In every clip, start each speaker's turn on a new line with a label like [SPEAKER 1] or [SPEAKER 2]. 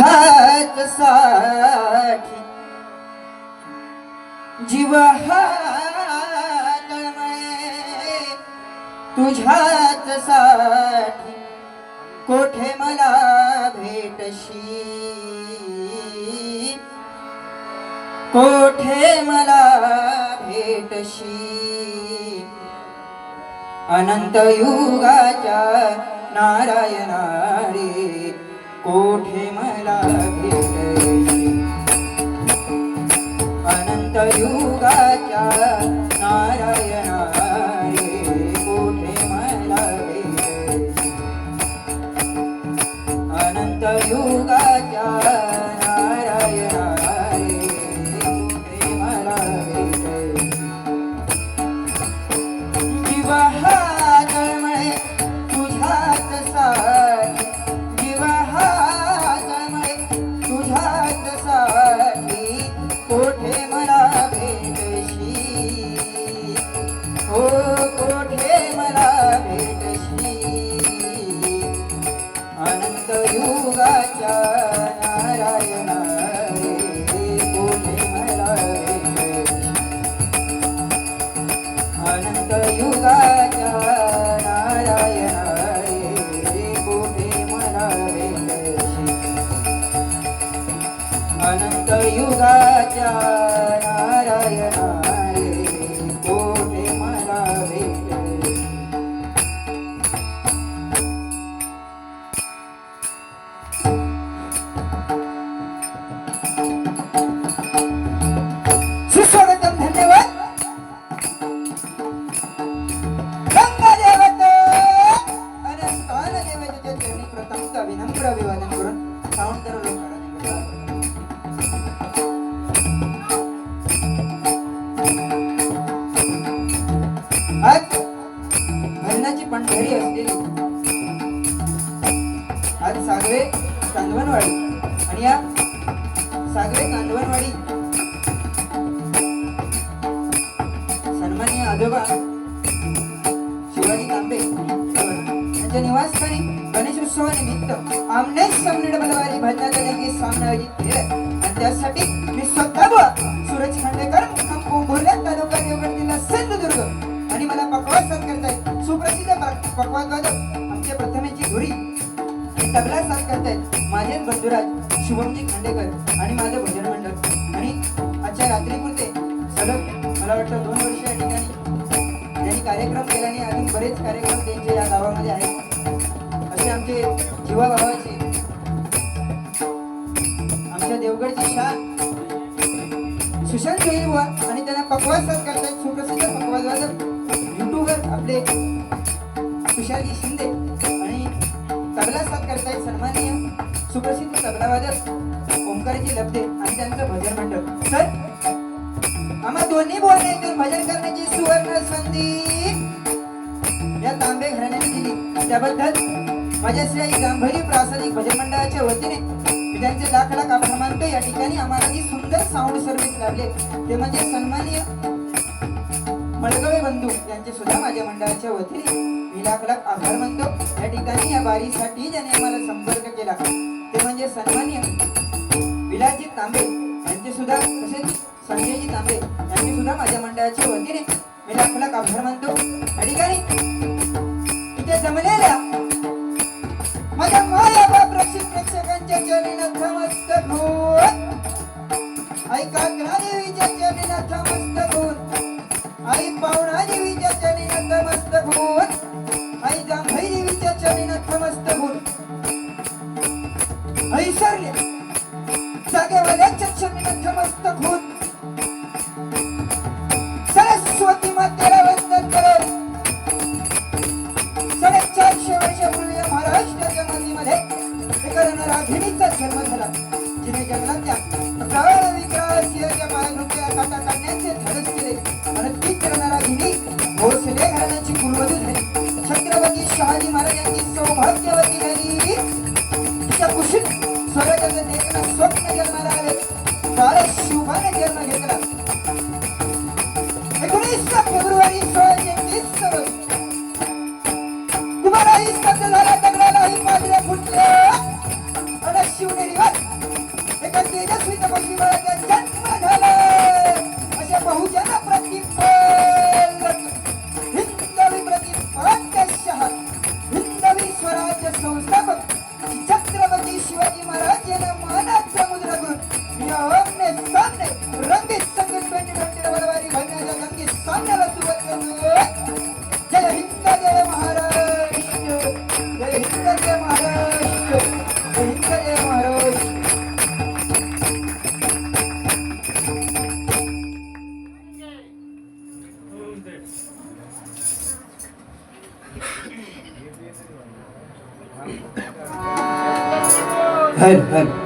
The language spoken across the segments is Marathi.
[SPEAKER 1] तुझ्याच साठी जीव तळमळे तुझ्याच साठी कोठे मला भेटशी कोठे मला भेटशी अनंत युगाच्या नारायणारे कोठे मला भेटशी अनंत युगाच्या नारायणा कोठे मला भेटशी अनंत युगाच्या आजोबा. शिवाजी तांबे. यांच्या निवासस्थानी गणेशोत्सवानिमित्त आमनेच समनिड बलवारी भजनाचा देखील सामना आयोजित केले. आणि त्यासाठी मी स्वतः सूरज खांडेकर मुक्काम तालुका देवगड जिल्हा सिंधुदुर्ग आणि मला पकवाज साथ करतायत सुप्रसिद्ध पक- पकवाज वादक आमच्या प्रथमेची घोडी तबला साथ करतायत माझे बंधुराज शुभमजी खांडेकर आणि माझं भजन मंडळ. आणि आजच्या रात्रीपुरते सलग मला वाटतं दोन वर्ष या ठिकाणी आणि कार्यक्रम केल्याने आणि अजून बरेच कार्यक्रम त्यांचे या गावामध्ये आहेत. असे आमचे जीवाभावाचे आमच्या देवगडची शान सुशांत जोई आणि त्यांना पकवास साथ करतायत सुप्रसिद्ध पकवाज वादक युट्यूबर आपले तुषारजी शिंदे आणि तबला साथ करतायत सन्माननीय सुप्रसिद्ध तबलावादक ओंकारजी लब्धे आणि त्यांचं भजन मंडळ तर आम्हा दोन्ही बोलण्यातून भजन करण्याची सुवर्ण संधी. या तांबे घराण्याने दिली. त्याबद्दल माझ्या श्री गांभरी गांभीरी प्रासादिक भजन मंडळाच्या वतीने मी त्यांचे लाख लाख आभार मानतो या ठिकाणी आम्हाला जी सुंदर साऊंड सर्व्हिस लाभले ते म्हणजे सन्माननीय मडगवे बंधू यांचे सुद्धा माझ्या मंडळाच्या वतीने मी लाख लाख आभार मानतो. या ठिकाणी या बारीसाठी ज्याने आम्हाला संपर्क केला ते म्हणजे सन्मान्य विलाजी तांबे यांचे सुद्धा तसेच संजयजी तांबे यांनी सुद्धा माझ्या मंडळाच्या वतीने मी लाख आभार मानतो? या ठिकाणी इथे जमलेल्या माझ्या माया बाप प्रेक्षकांच्या चरणी नतमस्तक भूत ऐका काकरा देवीच्या चरणी नतमस्तक होऊन आई पाहुणा देवीच्या चरणी नतमस्तक भूत आई जांभई देवीच्या चरणी नतमस्तक भूत आई सरले जागेवाल्याच्या चरणी नतमस्तक भूत सौभाग्यवती झाली तिच्या कुशीत स्वराज्याचं देखणं स्वप्न जन्माला Bueno, bueno.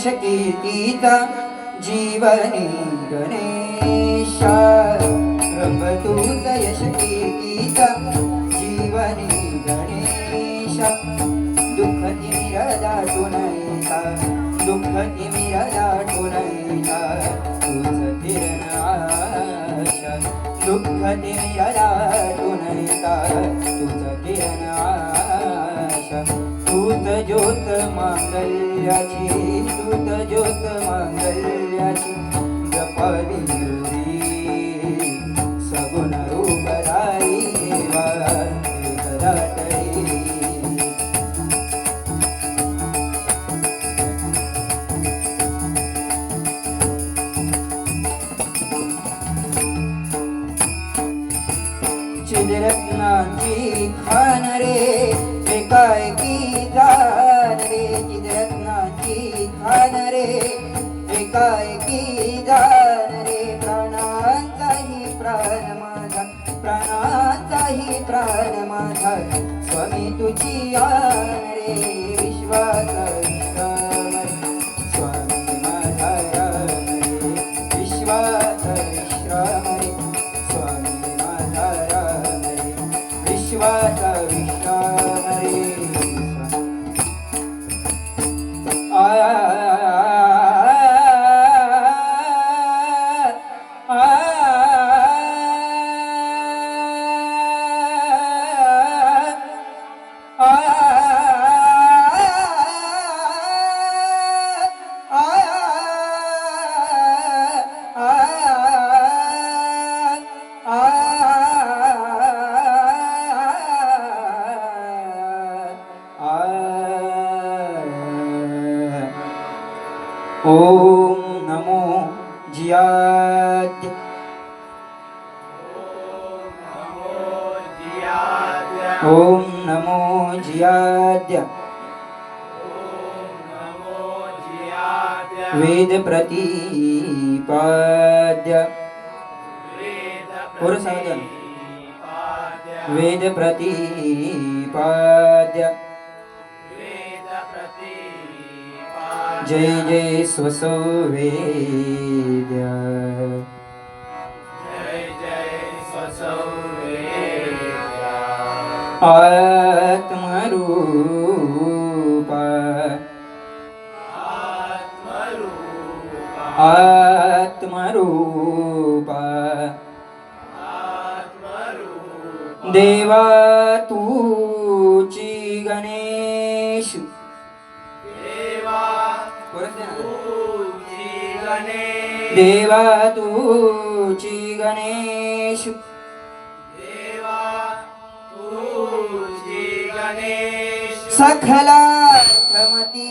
[SPEAKER 1] गणेश कीर्तीचा जीवनी गणेशा। रमतु यश कीर्तीचा जीवनी गणेशा। दुःख निरदा टोनैता दुःख निरदा टोनैता तुझ किरणाशा दुःख निरदा टोनैता तुझ किरणाशा स्तुत ज्योत मांगल्याची स्तुत ज्योत मांगल्याची जपावी ki ॐ नमो जियात्। ॐ नमो जियाद्य वेदप्रतिपाद्य। पुरुषादन वेदप्रतिपाद्य। જય જય સ્વસો વેદ આત્મરૂપ. આત્મરૂપ. દેવા તું देवा तूची गणेश। सकलार्थमती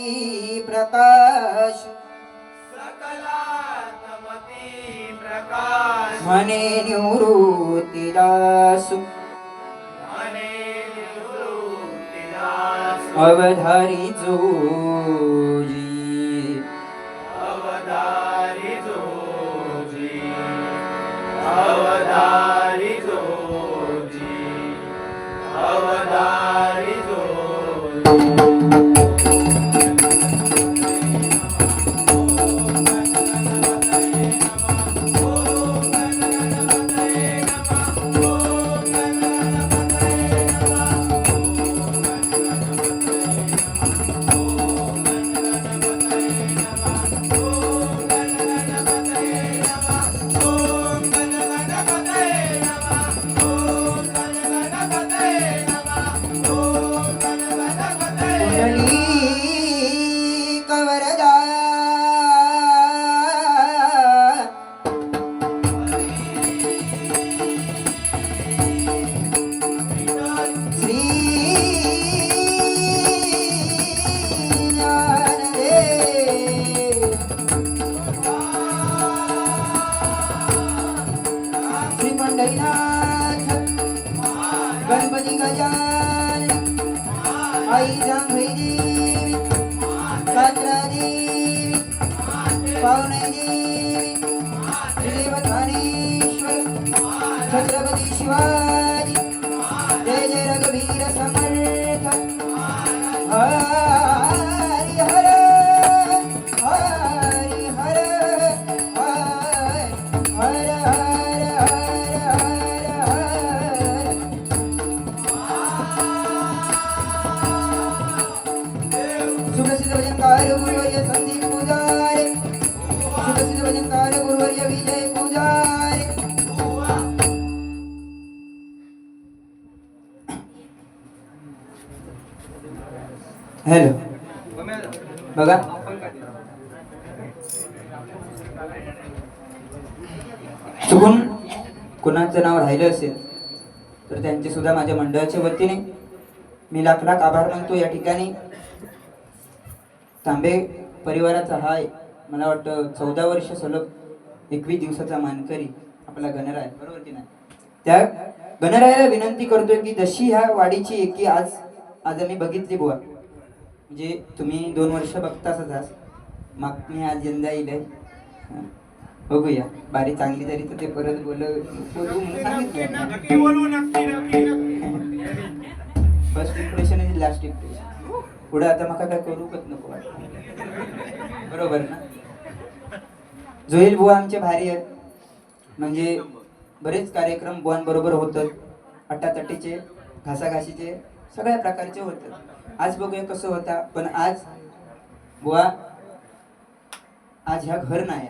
[SPEAKER 1] प्रकाश। म्हणे निवृत्तीदास अवधारी जोजी Dada. गुरुवर्य संदीप गुरुवर्य विजय हॅलो. बघा. चुकून कुणाचं नाव राहिलं असेल तर त्यांचे सुद्धा माझ्या मंडळाच्या वतीने मी लाख लाख आभार मानतो या ठिकाणी. तांबे परिवाराचा हा मला वाटतं चौदा वर्ष सलग एकवीस दिवसाचा मानकरी आपला गणराय बरोबर की नाही? त्या गणरायाला विनंती करतोय की जशी ह्या वाडीची एकी आज आज आम्ही बघितली बुवा. म्हणजे तुम्ही दोन वर्ष बघताच आज मग मी आज यंदा येईल. बघूया. बारी चांगली झाली तर ते परत बोल बोलू म्हणून सांगितलं first impression is last impression पुढे आता मला काय करूकच नको वाटत. बरोबर ना? जोईल बुवा आमचे भारी आहेत. म्हणजे बरेच कार्यक्रम बुवांबरोबर होतात. अट्टातट्टीचे घासाघाशीचे सगळ्या प्रकारचे होतात. आज बघूया कसं होता पण आज बुवा आज ह्या घर नाही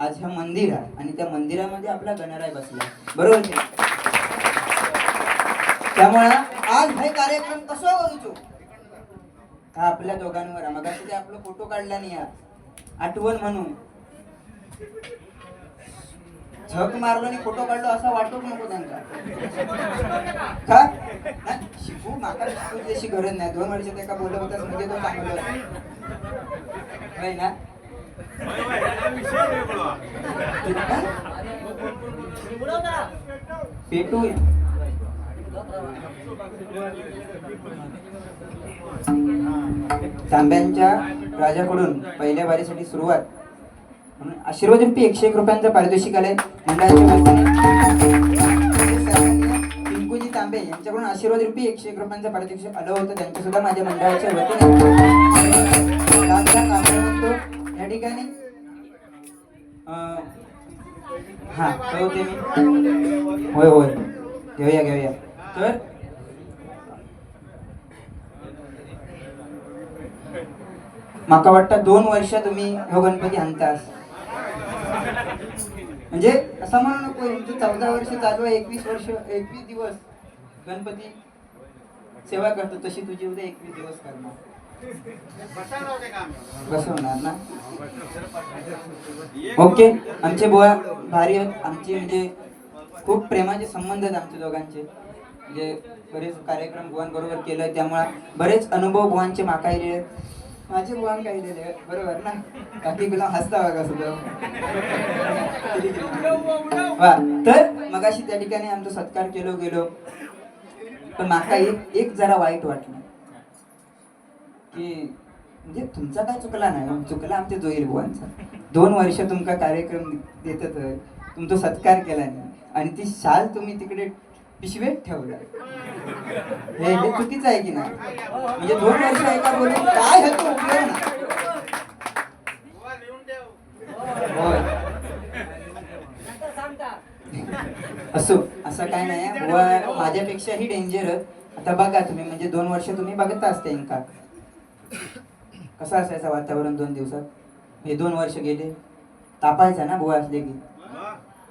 [SPEAKER 1] आज ह्या मंदिर आहे आणि त्या मंदिरामध्ये आपला गणराय बसला. बरोबर की त्यामुळे आज हे कार्यक्रम कसं करूचो हा आपल्या दोघांवर. मग ते आपलं फोटो काढला नाही. आठवण म्हणून. झक मारलो आणि फोटो काढलो असा वाटूक नको त्यांना का नाही, शिकू माका गरज नाही. दोन वर्ष त्या बोलत होतास म्हणजे तो चांगलं नाही ना? पेटू तांब्यांच्या राजाकडून पहिल्या बारीसाठी सुरुवात. म्हणून आशीर्वाद रुपये एकशे एक रुपयांचं पारितोषिक आले मंडळाच्या पिंकूजी तांबे यांच्याकडून आशीर्वाद रुपये एकशे एक रुपयांचं पारितोषिक आलं होतं. त्यांच्या सुद्धा माझ्या मंडळाच्या वतीने. या ठिकाणी हा होय होय. घेऊया घेऊया. तर माका वाटतं दोन वर्ष तुम्ही हो गणपती आणतास म्हणजे असं म्हणू नको चौदा वर्ष चालू आहे एकवीस वर्ष एकवीस दिवस गणपती सेवा करतो तशी तुझी उद्या एकवीस दिवस करणार. बसवणार ना? ओके आमचे बोया भारी आहेत आमचे म्हणजे खूप प्रेमाचे संबंध आहेत आमच्या दोघांचे. म्हणजे बरेच कार्यक्रम बरोबर केलं त्यामुळे बरेच अनुभव भुवांचे माकायले आहेत. माझे भुवान काही दिले बरोबर ना? बाकी तुला हसता बघा सुद्धा वा तर मगाशी त्या ठिकाणी आमचा सत्कार केलो गेलो. पण माका एक एक जरा वाईट वाटलं. की म्हणजे तुमचा काय चुकला नाही हो? चुकला आमच्या जोईल भुवांचा दोन वर्ष तुमका कार्यक्रम देतात तुमचा सत्कार केला नाही. आणि ती शाल तुम्ही तिकडे पिशवेत ठेवला हे हे चुकीचं आहे की नाही? म्हणजे दोन वर्ष ऐका बोलून काय ह्याचा उपयोग होय. असो असं काय नाही. आहे. माझ्यापेक्षाही डेंजर आता बघा तुम्ही म्हणजे दोन वर्ष तुम्ही बघता असते इंका कसं असायचं वातावरण दोन दिवसात? हे दोन वर्ष गेले. तापायचा ना बुवा असले की.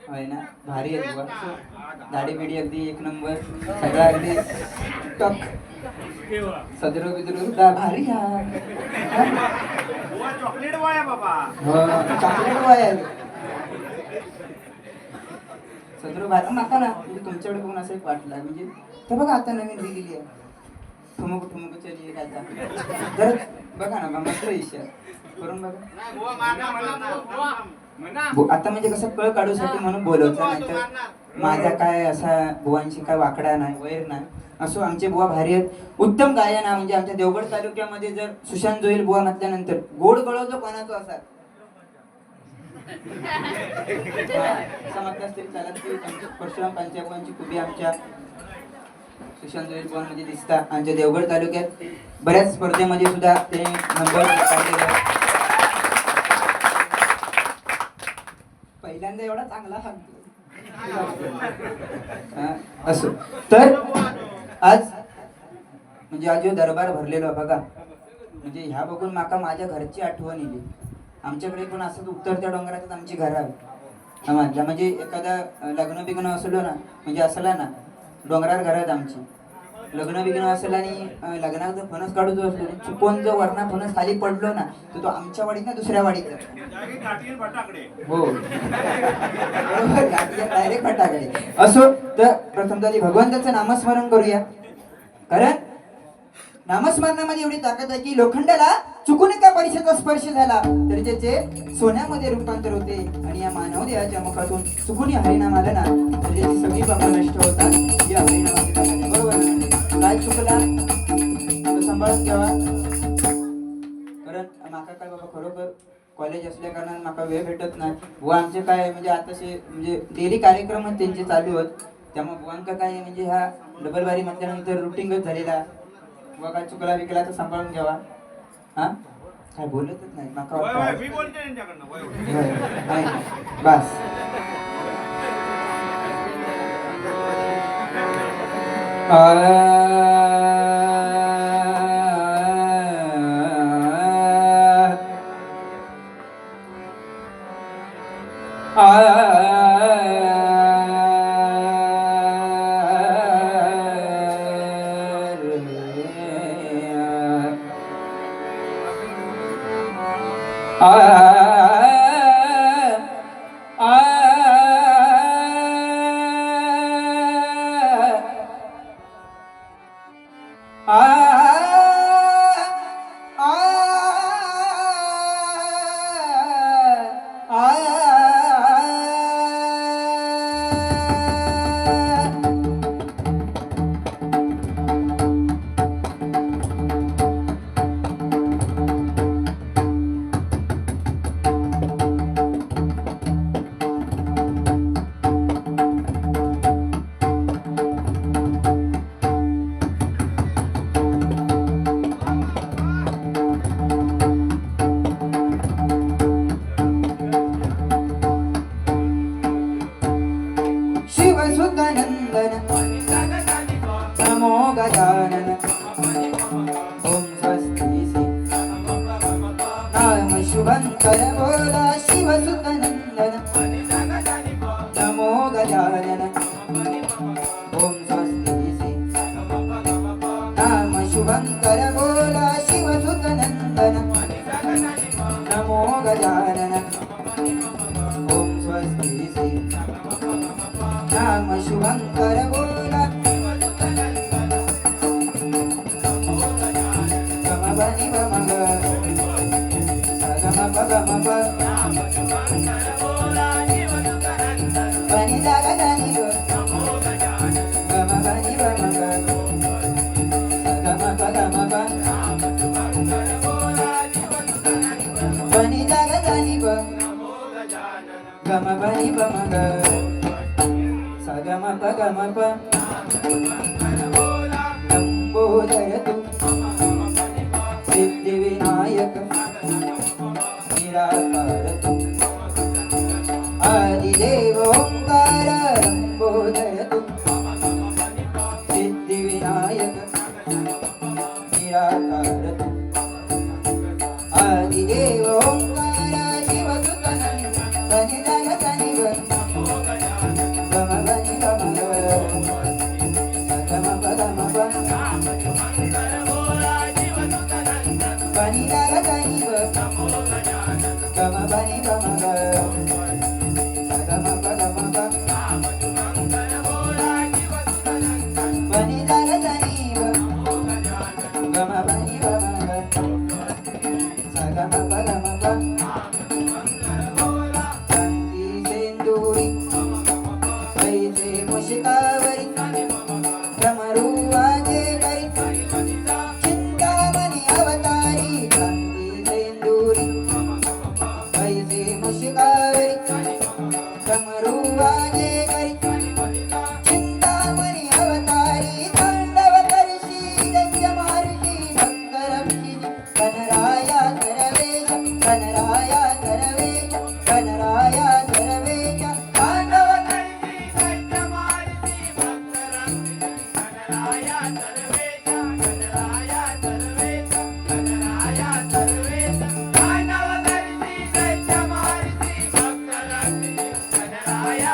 [SPEAKER 1] होय ना? भारी आहे बुवा. दाढी बिडी अगदी एक नंबर. सगळं अगदी टक. सदरो बिदरो सुद्धा भारी हा.
[SPEAKER 2] चॉकलेट वाया बाबा.
[SPEAKER 1] हो, चॉकलेट वाया सदरो भारी. माका ना म्हणजे तुमच्याकडे बघून असं एक वाटलं म्हणजे तर बघा आता नवीन दिलेली आहे. ठुमुक ठुमुक चली आता. तर बघा ना मस्त विषय करून बघा. बो- आता म्हणजे कसं कळ काढूसाठी म्हणून बोलवचं नाही तर माझा काय असा बुवांशी काय वाकडा नाही वैर नाही. असो आमचे बुवा भारी आहेत. उत्तम गायन आहे म्हणजे आमच्या देवगड तालुक्यामध्ये जर सुशांत जोईल बुवा म्हटल्यानंतर गोड गळवतो कोणाचा असा? म्हटलं तरी चालत परशुराम पंचायतांची खुबी आमच्या सुशांत जोईल बुवांमध्ये दिसतात आमच्या देवगड तालुक्यात. बऱ्याच स्पर्धेमध्ये सुद्धा ते नंबर पहिल्यांदा एवढा चांगला सांगतो हा, असो. तर आज म्हणजे आज दरबार भरलेलो बघा म्हणजे ह्या बघून माका माझ्या घरची आठवण येली आमच्याकडे पण असंच त्या डोंगरातच आमची घर आहे माझ्या म्हणजे एखादा लग्न बिग्न असलो ना म्हणजे असला ना डोंगरात घरात आमची. लग्न बिग्न असेल आणि लग्नात जर फणस काढू जो असलो आणि चुकून जर वरणा फणस खाली पडलो ना तर तो आमच्या वाडीत ना दुसऱ्या वाडीत हो. डायरेक्ट फटाकडे. असो तर प्रथम तरी भगवंताचं नामस्मरण करूया. कारण नामस्मरणामध्ये एवढी ताकद आहे की लोखंडाला चुकून एका परीक्षेचा स्पर्श झाला तरी त्याचे सोन्यामध्ये रूपांतर होते. आणि या मानव देहाच्या मुखातून चुकून हरिनाम आला ना तर त्याची सगळी पापा नष्ट होतात. हरिनामाची आहे. बरोबर? काय चुकला? तो सांभाळून ठेवा. कारण माका काय बाबा खरोखर कॉलेज असल्या कारणाने माका वेळ भेटत नाही. व आमचे काय म्हणजे आताशे म्हणजे डेली कार्यक्रम त्यांचे चालू आहेत. त्यामुळे बुवांका काय म्हणजे ह्या डबल बारी म्हटल्यानंतर रुटीनच झालेला. बुवा काय चुकला विकला तर सांभाळून घ्यावा हा? काय बोलतच नाही माका
[SPEAKER 2] वय
[SPEAKER 1] 系啊 Sagalana, Homes was busy. Namashuankara, Samabani, Mamma, Sagamaba, పని పమగ సగమ పగమ పంబోదరతు సిద్ధి వినాయక నిరాకారతు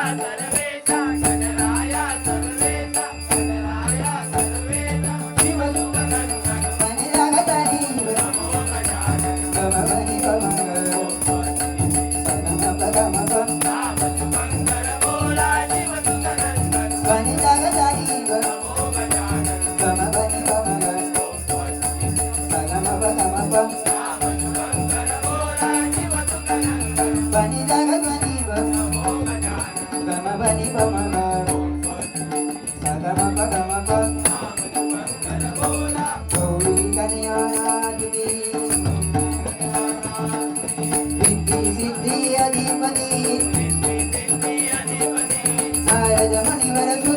[SPEAKER 1] la la നാരദ മണിവരപുര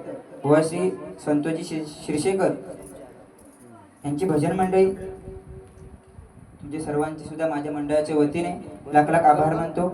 [SPEAKER 1] बाबाश्री संतोजी शिरशेकर यांची भजन मंडळी. तुमचे सर्वांचे सुद्धा माझ्या मंडळाच्या वतीने लाख लाख आभार मानतो.